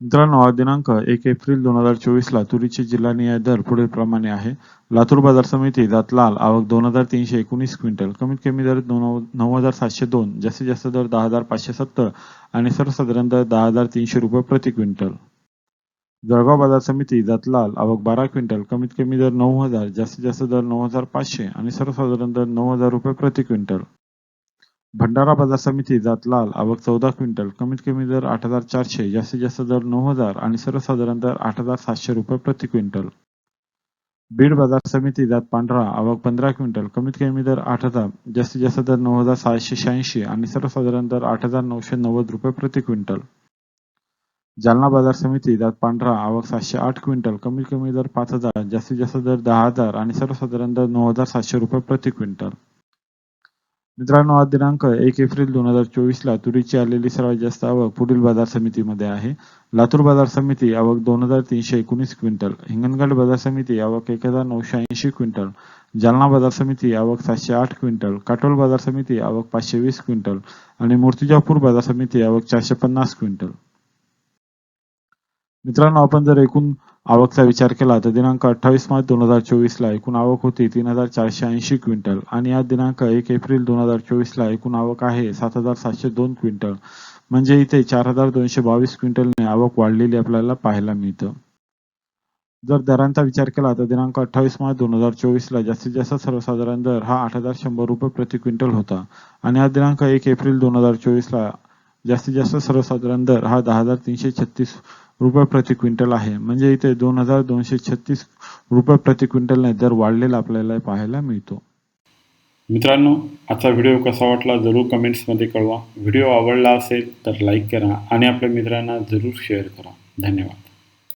मित्रांनो दिनांक एक एप्रिल दोन हजार चोवीसला तुरीचे जिल्हानिहाय दर पुढील प्रमाणे आहे. लातूर बाजार समिती दातलाल आवक दोन हजार तीनशे एकोणीस क्विंटल. कमीत कमी दर नऊ हजार सातशे दोन जास्तीत जास्त दर दहा हजार पाचशे सत्तर आणि सर्वसाधारण दर दहा हजार तीनशे रुपये प्रति क्विंटल. जळगाव बाजार समिती दातलाल आवक बारा क्विंटल. कमीत कमी दर नऊ हजार जास्तीत जास्त दर नऊ हजार पाचशे आणि सर्वसाधारण दर नऊ हजार रुपये प्रति क्विंटल. भंडारा बाजार समिती जात लाल आवक चौदा क्विंटल कमीत कमी दर आठ हजार चारशे जास्तीत जास्त दर नऊ हजार आणि सर्वसाधारण दर आठ हजार सातशे रुपये प्रति क्विंटल. बीड बाजार समिती जात पांढरा आवक पंधरा क्विंटल कमीत कमी दर आठ हजार जास्तीत जास्त दर नऊ हजार सहाशे शहाऐंशी आणि सर्वसाधारण दर आठ हजार नऊशे नव्वद रुपये प्रति क्विंटल. जालना बाजार समिती जात पांढरा आवक सातशे आठ क्विंटल कमीत कमी दर पाच हजार जास्तीत जास्त दर दहा हजार आणि सर्वसाधारण दर नऊ हजार सातशे रुपये प्रति क्विंटल. मित्रांनो आज दिनांक एक एप्रिल दोन हजार चोवीसला तुरीची आलेली सर्वात जास्त आवक पुढील बाजार समितीमध्ये आहे. लातूर बाजार समिती आवक दोन हजार तीनशे एकोणीस क्विंटल हिंगणघाट बाजार समिती आवक एक हजार नऊशे ऐंशी क्विंटल जालना बाजार समिती आवक सातशे आठ क्विंटल काटोल बाजार समिती आवक पाचशे वीस क्विंटल आणि मूर्तिजापूर बाजार समिती आवक चारशे पन्नास क्विंटल. मित्रांनो आपण जर एकूण आवकचा विचार केला तर दिनांक अठ्ठावीस मार्च दोन हजार चोवीसला एकूण आवक होती तीन हजार चारशे ऐंशी क्विंटल आणि आज दिनांक एक एप्रिल दोन हजार चोवीसला एकूण आवक आहे सात हजार सातशे दोन क्विंटल. म्हणजे इथे चार हजार दोनशे बावीस क्विंटलने आवक वाढलेली आपल्याला पाहायला मिळतं. जर दरांचा विचार केला तर दिनांक अठ्ठावीस मार्च दोन हजार चोवीसला जास्तीत जास्त सर्वसाधारण दर हा आठ हजार शंभर रुपये प्रति क्विंटल होता. आणि हा दिनांक एक एप्रिल दोन हजार चोवीसला जास्तीत जास्त सर्वसाधारण दर हा दहा हजार तीनशे छत्तीस रुपये प्रति क्विंटल आहे. म्हणजे इथे दोन हजार दोनशे छत्तीस रुपये प्रति क्विंटलने दर वाढलेला आपल्याला पाहायला मिळतो. मित्रांनो आजचा व्हिडिओ कसा वाटला जरूर कमेंट्समध्ये कळवा. व्हिडिओ आवडला असेल तर लाईक करा आणि आपल्या मित्रांना जरूर शेअर करा. धन्यवाद.